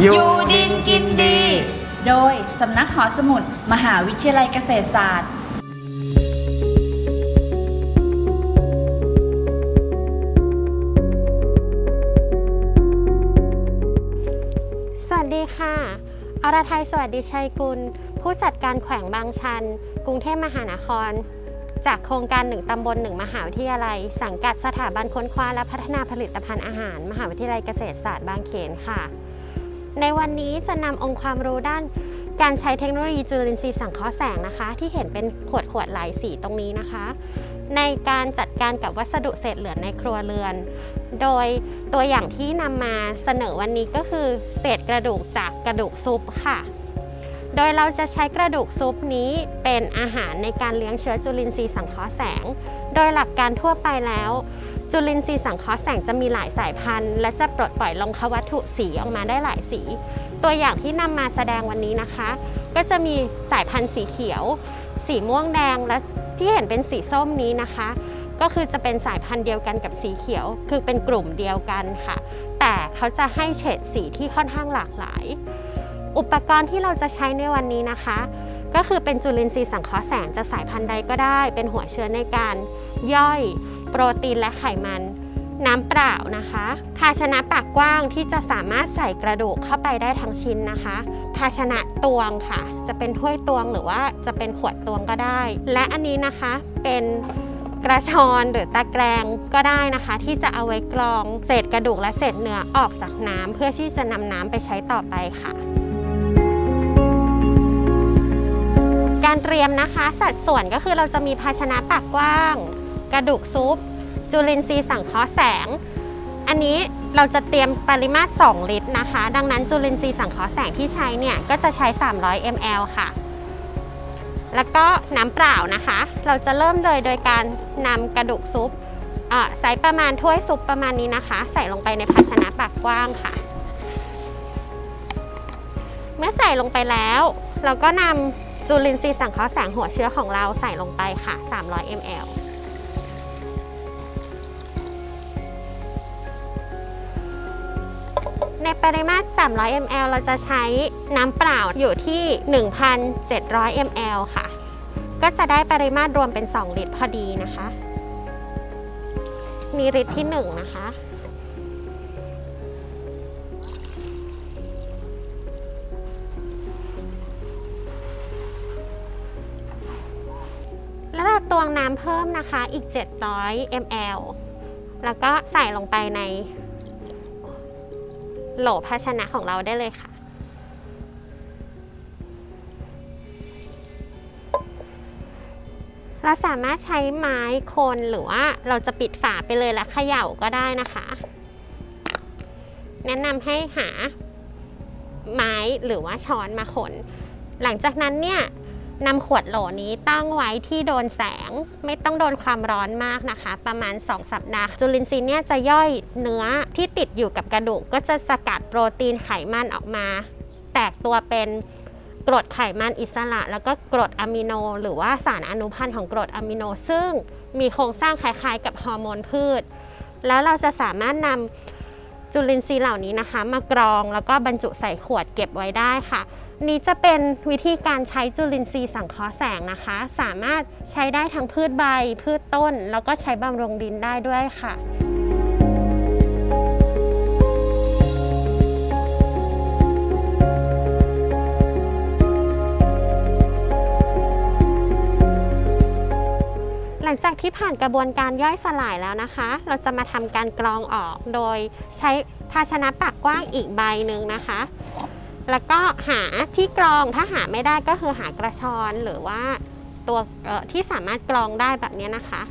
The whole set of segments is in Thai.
อยู่ดินกินดี โดยสำนักหอสมุด มหาวิทยาลัยเกษตรศาสตร์สวัสดีค่ะ อรไทยสวัสดีชัยกุล ผู้จัดการแขวงบางชัน กรุงเทพมหานคร จากโครงการหนึ่งตำบลหนึ่งมหาวิทยาลัย สังกัดสถาบันค้นคว้าและพัฒนาผลิตภัณฑ์อาหาร มหาวิทยาลัยเกษตรศาสตร์บางเขนค่ะ ในวันนี้จะนำองค์ความรู้ด้านการใช้เทคโนโลยีจุลินทรีย์สังเคราะห์แสงนะคะ ที่เห็นเป็นขวดขวดๆหลายสีตรงนี้นะคะ ในการจัดการกับวัสดุเศษเหลือในครัวเรือน โดยตัวอย่างที่นำมาเสนอวันนี้ก็คือ เศษกระดูกจากกระดูกซุปค่ะ โดยเราจะใช้กระดูกซุปนี้เป็นอาหารในการเลี้ยงเชื้อจุลินทรีย์สังเคราะห์แสง โดยหลักการทั่วไปแล้ว จุลินทรีย์สังเคราะห์แสงจะมีหลายสายพันธุ์ และจะปลดปล่อยลงควัตถุสีออกมาได้หลายสี ตัวอย่างที่นำมาแสดงวันนี้นะคะ ก็จะมีสายพันธุ์สีเขียว สีม่วงแดงและที่เห็นเป็นสีส้มนี้นะคะ ก็คือจะเป็นสายพันธุ์เดียวกันกับสีเขียว คือเป็นกลุ่มเดียวกันค่ะ แต่เขาจะให้เฉดสีที่ค่อนข้างหลากหลาย อุปกรณ์ที่เราจะใช้ในวันนี้นะคะ ก็คือเป็นจุลินทรีย์สังเคราะห์แสงจะสายพันธุ์ใดก็ได้ เป็นหัวเชื้อในการย่อย โปรตีนและไขมัน น้ำเปล่านะคะ ภาชนะปากกว้างที่จะสามารถใส่กระดูกเข้าไปได้ทั้งชิ้นนะคะ ภาชนะตวงค่ะ จะเป็นถ้วยตวงหรือว่าจะเป็นขวดตวงก็ได้ และอันนี้นะคะเป็นกระชอนหรือตะแกรงก็ได้นะคะ ที่จะเอาไว้กรองเศษกระดูกและเศษเนื้อออกจากน้ำเพื่อที่จะนำน้ำไปใช้ต่อไปค่ะ การเตรียมนะคะ สัดส่วนก็คือเราจะมีภาชนะปากกว้าง กระดูกซุป จุลินทรีย์สังเคราะห์แสง อันนี้เราจะเตรียมปริมาตร 2 ลิตรนะคะ ดังนั้นจุลินทรีย์สังเคราะห์แสงที่ใช้เนี่ยก็จะใช้ 300 ml ค่ะ แล้วก็น้ำเปล่านะคะ เราจะเริ่มเลยโดยการนำกระดูกซุปเอ่ประมาณถ้วยซุปประมาณนี้นะคะ ใส่ลงไปในภาชนะปากกว้างค่ะ เมื่อใส่ลงไปแล้ว เราก็นำจุลินทรีย์สังเคราะห์แสงหัวเชื้อของเราใส่ลงไปค่ะ 300 ml ในปริมาตร 300 ml เราจะใช้น้ำเปล่าอยู่ที่ 1,700 ml ค่ะ ก็จะได้ปริมาตรรวมเป็น 2 ลิตรพอดีนะคะนี่ลิตรที่ 1 นะคะแล้วเราตวงน้ำเพิ่มนะคะอีก 700 ml แล้วก็ใส่ลงไปใน โหลภาชนะของเราได้เลยค่ะ เราสามารถใช้ไม้คนหรือว่าเราจะปิดฝาไปเลยแล้วเขย่าก็ได้นะคะ แนะนำให้หาไม้หรือว่าช้อนมาขน หลังจากนั้นเนี่ย นำขวดโหลนี้ตั้งไว้ที่โดนแสง ไม่ต้องโดนความร้อนมากนะคะ ประมาณ 2 สัปดาห์ จุลินทรีย์เนี่ยจะย่อยเนื้อที่ติดอยู่กับกระดูก ก็จะสกัดโปรตีนไขมันออกมา แตกตัวเป็นกรดไขมันอิสระ แล้วก็กรดอะมิโน หรือว่าสารอนุพันธ์ของกรดอะมิโน ซึ่งมีโครงสร้างคล้ายๆ กับฮอร์โมนพืช แล้วเราจะสามารถนำจุลินทรีย์เหล่านี้นะคะ มากรองแล้วก็บรรจุใส่ขวดเก็บไว้ได้ค่ะ นี้จะเป็นวิธีการใช้จุลินทรีย์สังเคราะห์แสงนะคะ สามารถใช้ได้ทั้งพืชใบ พืชต้น แล้วก็ใช้บำรุงดินได้ด้วยค่ะหลังจากที่ผ่านกระบวนการย่อยสลายแล้วนะคะ เราจะมาทำการกรองออกโดยใช้ภาชนะปากกว้างอีกใบหนึ่งนะคะ แล้วก็หาที่กรองถ้าหาไม่ได้ก็คือหากระชอนหรือว่าตัวที่สามารถกรองได้แบบนี้นะคะ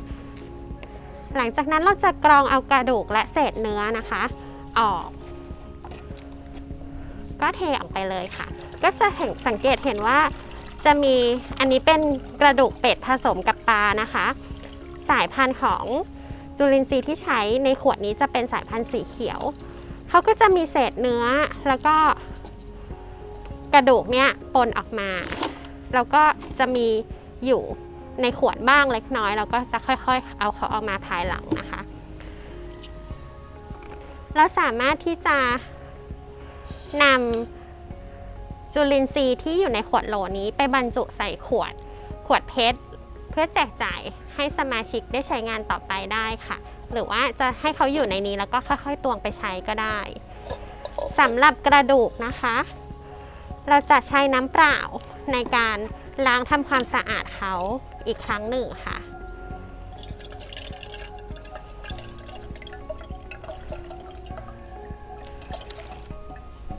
หลังจากนั้นเราจะกรองเอากระดูกและเศษเนื้อนะคะ ออก ก็เทออกไปเลยค่ะ ก็จะเห็นสังเกตเห็นว่าจะมีอันนี้เป็นกระดูกเป็ดผสมกับปลานะคะ สายพันธุ์ของจุลินทรีย์ที่ใช้ในขวดนี้จะเป็นสายพันธุ์สีเขียว เขาก็จะมีเศษเนื้อแล้วก็ กระดูกเนี่ยปนออกมา แล้วก็จะมีอยู่ในขวดบ้างเล็กน้อย เราก็จะค่อยๆ เอาเขาออกมาภายหลังนะคะ เราสามารถที่จะนำจุลินทรีย์ที่อยู่ในขวดโหลนี้ไปบรรจุใส่ขวดขวดเพชรเพื่อแจกจ่ายให้สมาชิกได้ใช้งานต่อไปได้ค่ะ หรือว่าจะให้เขาอยู่ในนี้แล้วก็ค่อยๆตวงไปใช้ก็ได้สำหรับกระดูกนะคะ เราจะใช้น้ำเปล่าในการล้างทำความสะอาดเขาอีกครั้งหนึ่งค่ะ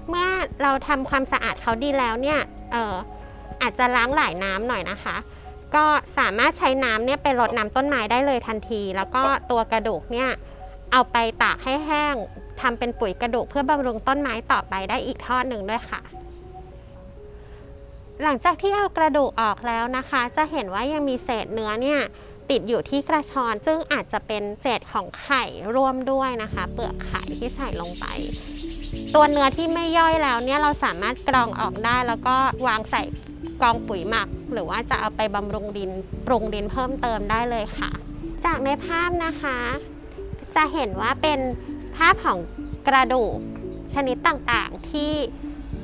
เมื่อเราทำความสะอาดเขาดีแล้วเนี่ยเอออาจจะล้างหลายน้ำหน่อยนะคะ ก็สามารถใช้น้ำเนี่ยไปรดน้ำต้นไม้ได้เลยทันที แล้วก็ตัวกระดูกเนี่ยเอาไปตากให้แห้งทำเป็นปุ๋ยกระดูกเพื่อบำรุงต้นไม้ต่อไปได้อีกทอดหนึ่งด้วยค่ะ หลังจากที่เอากระดูกออกแล้วนะคะ จะเห็นว่ายังมีเศษเนื้อเนี่ยติดอยู่ที่กระชอน ซึ่งอาจจะเป็นเศษของไข่ร่วมด้วยนะคะ เปลือกไข่ที่ใส่ลงไป ตัวเนื้อที่ไม่ย่อยแล้วเนี่ยเราสามารถกรองออกได้แล้วก็วางใส่กองปุ๋ยหมัก หรือว่าจะเอาไปบำรุงดินปรุงดินเพิ่มเติมได้เลยค่ะ จากในภาพนะคะ จะเห็นว่าเป็นภาพของกระดูกชนิดต่างๆที่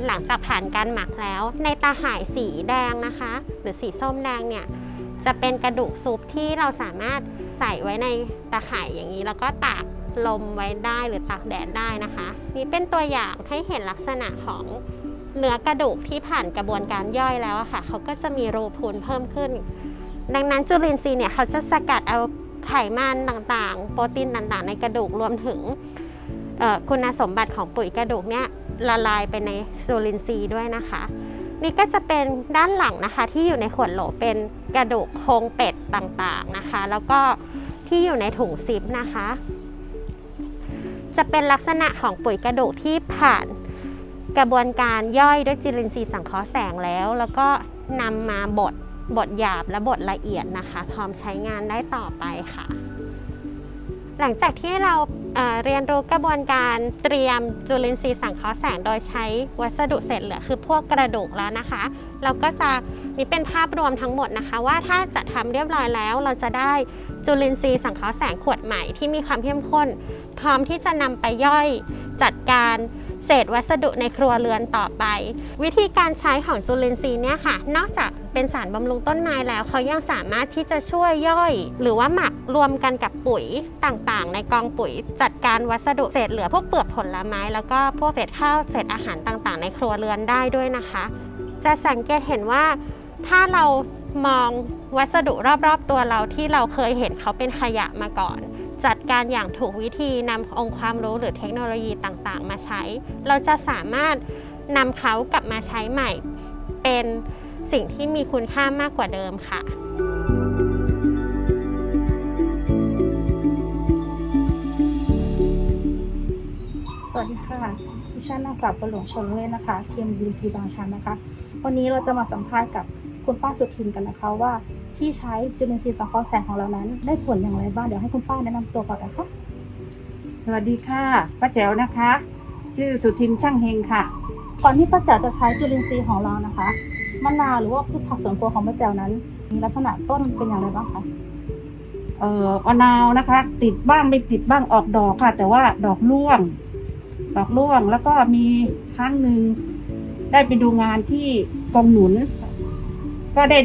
หลังจากผ่านการหมักแล้ว ในตาห่ายสีแดงนะคะ หรือสีส้มแดงเนี่ยจะเป็นกระดูกซุปที่เราสามารถใส่ไว้ในตาข่ายอย่างนี้ แล้วก็ตากลมไว้ได้หรือตากแดดได้นะคะ นี่เป็นตัวอย่างให้เห็นลักษณะของเนื้อกระดูกที่ผ่านกระบวนการย่อยแล้วค่ะ เขาก็จะมีรูพูนเพิ่มขึ้น ดังนั้นจุลินทรีย์เนี่ยเขาจะสกัดเอาไขมันต่างๆ โปรตีนต่างๆ ในกระดูกรวมถึงคุณสมบัติของปุ๋ยกระดูกเนี่ย ละลายไปในจุลินทรีด้วยนะคะ นี่ก็จะเป็นด้านหลังนะคะ ที่อยู่ในขวดโหลเป็นกระดูกโครงเป็ดต่างๆนะคะ แล้วก็ที่อยู่ในถุงซิปนะคะ จะเป็นลักษณะของปุ๋ยกระดูกที่ผ่านกระบวนการย่อยด้วยจุลินทรีย์สังเคราะห์แสงแล้ว แล้วก็นำมาบดบดหยาบและบดละเอียดนะคะ พร้อมใช้งานได้ต่อไปค่ะ หลังจากที่เรา เรียนรู้กระบวนการเตรียมจุลินทรีย์สังเคราะห์แสงโดยใช้วัสดุเศษเหลือคือพวกกระดูกแล้วนะคะ เราก็จะนี่เป็นภาพรวมทั้งหมดนะคะ ว่าถ้าจะทำเรียบร้อยแล้วเราจะได้จุลินทรีย์สังเคราะห์แสงขวดใหม่ที่มีความเข้มข้น พร้อมที่จะนำไปย่อยจัดการ เศษวัสดุในครัวเรือนต่อไป วิธีการใช้ของจุลินทรีย์เนี่ยค่ะ นอกจากเป็นสารบำรุงต้นไม้แล้ว เขายังสามารถที่จะช่วยย่อย หรือว่าหมักรวมกันกับปุ๋ยต่างๆ ในกองปุ๋ย จัดการวัสดุเศษเหลือพวกเปลือกผลไม้ แล้วก็พวกเศษข้าวเศษอาหารต่างๆ ในครัวเรือนได้ด้วยนะคะ จะสังเกตเห็นว่าถ้าเรามองวัสดุรอบๆตัวเราที่เราเคยเห็นเขาเป็นขยะมาก่อน จัดการอย่างถูกวิธีนำองค์ความรู้หรือเทคโนโลยีต่างๆ มาใช้ เราจะสามารถนำเขากลับมาใช้ใหม่ เป็นสิ่งที่มีคุณค่ามากกว่าเดิมค่ะสวัสดีค่ะดิฉันนางสาวประหลวงชนเวทนะคะทีมบีซีบางชันนะคะ วันนี้เราจะมาสัมภาษณ์กับคุณป้าสุทินกันนะคะว่า ที่ใช้จุลินทรีย์สังเคราะห์แสงของเรานั้น ได้ผลอย่างไรบ้างเดี๋ยวให้คุณป้าแนะนำตัวก่อนนะคะสวัสดีค่ะป้าแจ๋วนะคะ ชื่อสุทินช่างเฮงค่ะ ก่อนที่ป้าแจ๋วจะใช้จุลินทรีย์ของเรานะคะมะนาวหรือว่าพืชผักสวนครัวของป้าแจ๋วนั้น มีลักษณะต้นเป็นอย่างไรบ้างคะเอ่อมะนาวนะคะ ติดบ้างไม่ติดบ้างออกดอกค่ะ แต่ว่าดอกร่วง ดอกร่วงแล้วก็มีครั้งหนึ่งได้ไปดูงานที่กองหนุน ก็ได้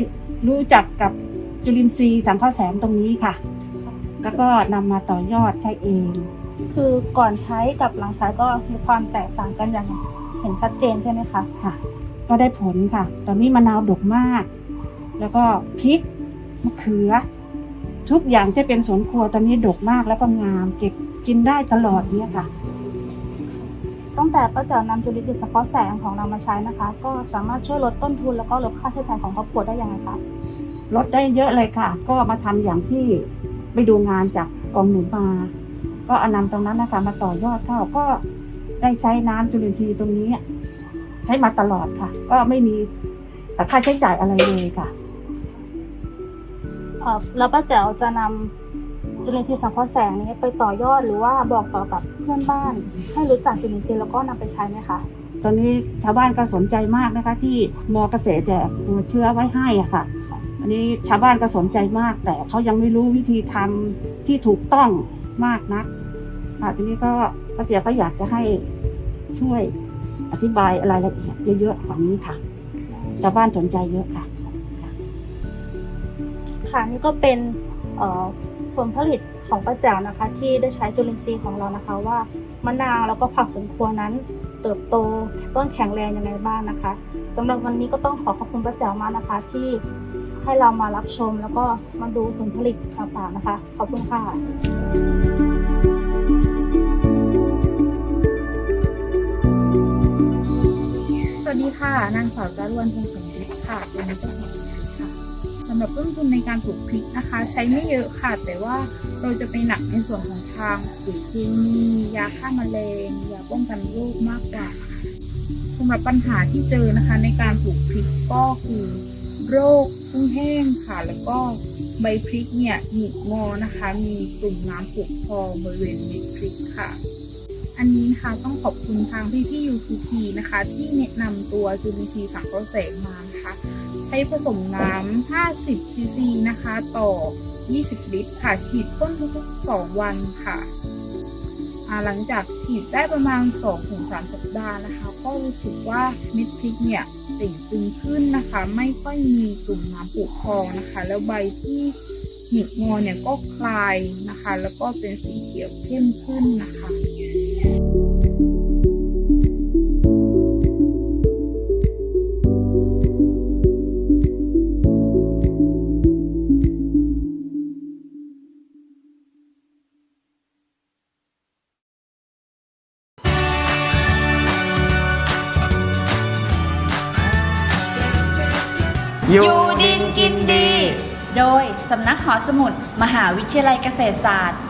รู้จักกับจุลินทรีย์สังเคราะห์แสงตรงนี้ค่ะ แล้วก็นำมาต่อยอดใช้เอง คือก่อนใช้กับหลังใช้ก็มีความแตกต่างกันอย่างเห็นชัดเจนใช่ไหมคะ ค่ะ ก็ได้ผลค่ะ ตอนนี้มะนาวดกมาก แล้วก็พริกมะเขือ ทุกอย่างที่เป็นสวนครัวตอนนี้ดกมากแล้วก็งาม เก็บกินได้ตลอดเนี่ยค่ะ ตั้งแต่ป้าแจ๋วนำจุลินทรีย์สังเคราะห์แสงของเรามาใช้นะคะ ก็สามารถช่วยลดต้นทุนแล้วก็ลดค่าใช้จ่ายของครอบครัวได้ยังไงคะลดได้เยอะเลยค่ะ ก็มาทำอย่างที่ไปดูงานจากกองหนุนมา ก็เอานำตรงนั้นนะคะ มาต่อยอดเข้าก็ได้ใช้น้ำจุลินทรีย์ตรงนี้ ใช้มาตลอดค่ะ ก็ไม่มีค่าใช้จ่ายอะไรเลยค่ะ เอ่อแล้วป้าแจ๋วจะนำ จุลินทรีย์สังเคราะห์แสงนี้ไปต่อยอดหรือว่าบอกต่อกับเพื่อนบ้าน ให้รู้จักจุลินทรีย์แล้วก็นำไปใช้ไหมคะตอนนี้ชาวบ้านก็สนใจมากนะคะ ที่มอเกษตรแจกตัวเชื้อไว้ให้อะค่ะ อันนี้ชาวบ้านก็สนใจมาก แต่เขายังไม่รู้วิธีทำที่ถูกต้องมากนักค่ะทีนี้ก็ป้าเจียก็อยากจะให้ช่วยอธิบายรายละเอียดเยอะๆกว่านี้ค่ะชาวบ้านสนใจเยอะค่ะ ค่ะนี่ก็เป็นเอ่อ ผลผลิตของป้าแจ๋วนะคะ ที่ได้ใช้จุลินทรีย์ของเรานะคะ ว่ามะนาวแล้วก็ผักสวนครัวนั้น เติบโตต้นแข็งแรงยังไงบ้างนะคะสำหรับวันนี้ก็ต้องขอขอบคุณป้าแจ๋วมากนะคะ ที่ให้เรามารับชมแล้วก็มาดูผลผลิตต่างๆนะคะ ขอบคุณค่ะสวัสดีค่ะ นางสาวจารวนพงศ์สมฤทธิ์ค่ะเป็นเจ้าของพริกค่ะำหรับต้นทุนในการปลูกพริกนะคะ ใช้ไม่เยอะค่ะ แต่ว่าเราจะไปหนักในส่วนของทางปุ๋ยเคมียาฆ่าแมลงยาป้องกันโรคมากกว่าสำหรับปัญหาที่เจอนะคะ ในการปลูกพริกก็คือ โรคพุ่งแห้งค่ะ แล้วก็ใบพริกเนี่ยหงิกงอนะคะ มีตุ่มน้ำปุกพองบริเวณเม็ดพริกค่ะ อันนี้นะคะต้องขอบคุณทางพี่พี่ยูทูพีนะคะ ที่แนะนำตัวจุลินทรีย์สังเคราะห์แสงมานะคะ ช้ผสมน้ำ 50 ซีซีนะคะ ต่อ 20 ลิตรค่ะ ฉีดพ่นทุกๆ 2 วันค่ะ หลังจากฉีดได้ประมาณ 2-3 สัปดาห์นะคะ ก็รู้สึกว่าเม็ดพริกเนี่ยต่งตึงขึ้นนะคะ ไม่ค่อยมีตุ่มน้ำปุพองนะคะ แล้วใบที่หงิกงอเนี่ยก็คลายนะคะ แล้วก็เป็นสีเขียวเข้มขึ้นนะคะ อยู่ดินกินดี โดยสำนักหอสมุด มหาวิทยาลัยเกษตรศาสตร์